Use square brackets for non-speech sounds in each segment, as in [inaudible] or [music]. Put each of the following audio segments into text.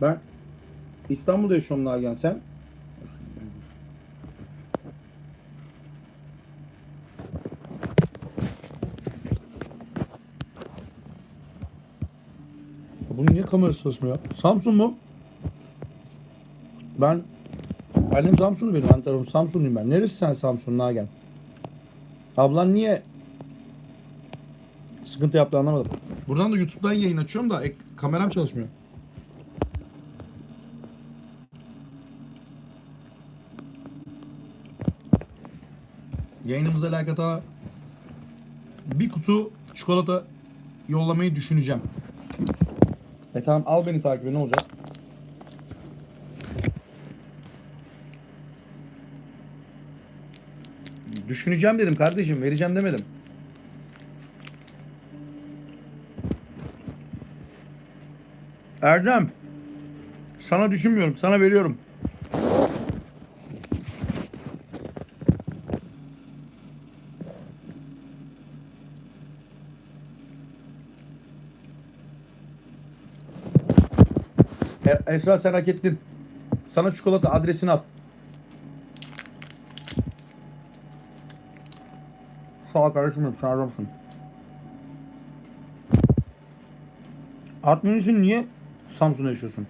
Ben İstanbul'da yaşıyorum Nagihan sen. Bunun niye kamerası çalışmıyor? Samsun mu? Ben Annem Samsunlu benim. Ben tarafım Samsunluyum ben. Neresi sen Samsun Nagihan? Ablan niye sıkıntı yaptı anlamadım. Buradan da YouTube'dan yayın açıyorum da ek, kameram çalışmıyor. Yayınımıza alakata bir kutu çikolata yollamayı düşüneceğim. E tamam al beni takibe ne olacak? Düşüneceğim dedim kardeşim vereceğim demedim. Erdem. Sana düşünmüyorum. Sana veriyorum. E- Esra sen hak ettin. Sana çikolata adresini at. Sağ ol kardeşim. Sen adamsın. Artvin'in niye Samsun'da yaşıyorsun?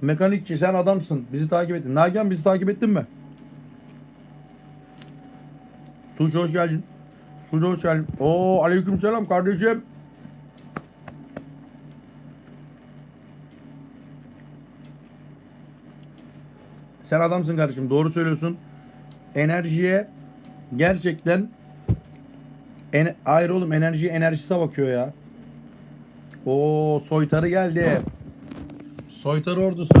Mekanikçi sen adamsın. Bizi takip ettin. Nagihan bizi takip ettin mi? Tuğçe hoş geldin. Tuğçe hoş geldin. Oo aleyküm selam kardeşim. Sen adamsın kardeşim. Doğru söylüyorsun. Enerjiye gerçekten en, hayır oğlum enerji enerjisine bakıyor ya. O soytarı geldi. Soytarı ordusu.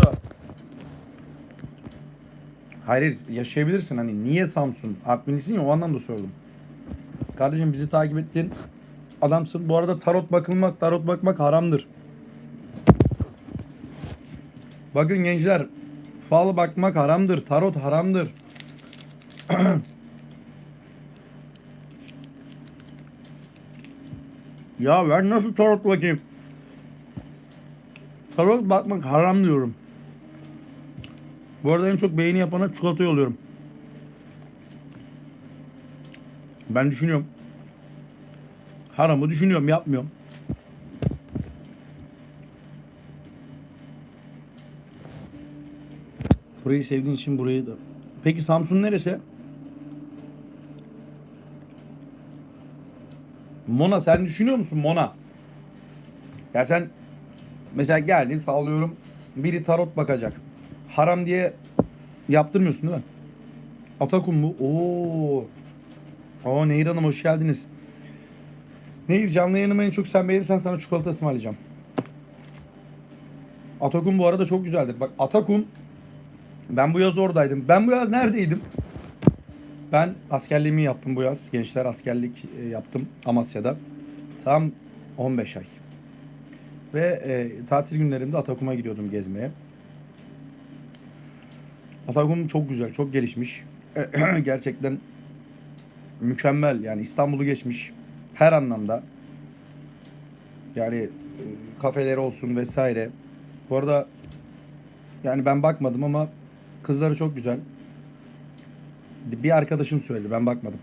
Hayır yaşayabilirsin hani niye Samsun? Artvinlisin ya o anlamda sordum. Kardeşim bizi takip ettin. Adamsın. Bu arada tarot bakılmaz. Tarot bakmak haramdır. Bakın gençler. Fal bakmak haramdır. Tarot haramdır. [clears throat] Ya ben nasıl tarot bakayım? Tarot bakmak haram diyorum. Bu arada en çok beğeni yapana çikolata yolluyorum. Ben düşünüyorum. Haramı düşünüyorum, yapmıyorum. Burayı sevdiğin için burayı da. Peki Samsun neresi? Mona sen düşünüyor musun Mona? Ya sen mesela geldin sallıyorum biri tarot bakacak. Haram diye yaptırmıyorsun değil mi? Atakum bu. Oo. Oo Nehir Hanım hoş geldiniz. Nehir canlı yayınımı en çok sen beğenirsen sana çikolata ısmarlayacağım. Atakum bu arada çok güzeldir. Bak Atakum ben bu yaz oradaydım. Ben bu yaz neredeydim? Ben askerliğimi yaptım bu yaz. Gençler askerlik e, yaptım Amasya'da. Tam 15 ay. Ve e, tatil günlerimde Atakum'a gidiyordum gezmeye. Atakum çok güzel, çok gelişmiş. [clears throat] Gerçekten mükemmel. Yani İstanbul'u geçmiş. Her anlamda. Yani e, kafeleri olsun vesaire. Bu arada yani ben bakmadım ama kızları çok güzel. Bir arkadaşım söyledi ben bakmadım.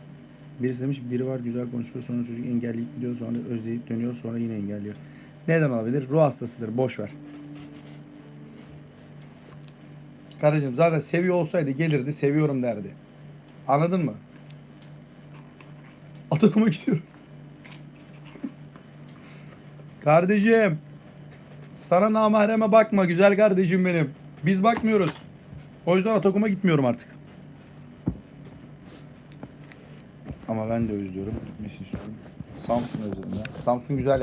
Birisi demiş biri var güzel konuşuyor sonra çocuk engelleyip gidiyor sonra özleyip dönüyor sonra yine engelliyor. Neden olabilir? Ruh hastasıdır boş ver. Kardeşim zaten seviyor olsaydı gelirdi seviyorum derdi. Anladın mı? Atakum'a gidiyoruz. [laughs] kardeşim. Sana namahreme bakma güzel kardeşim benim. Biz bakmıyoruz. O yüzden Atakum'a gitmiyorum artık. Ama ben de özlüyorum. Gitmesini istiyorum. Samsun özledim ya. Samsun güzel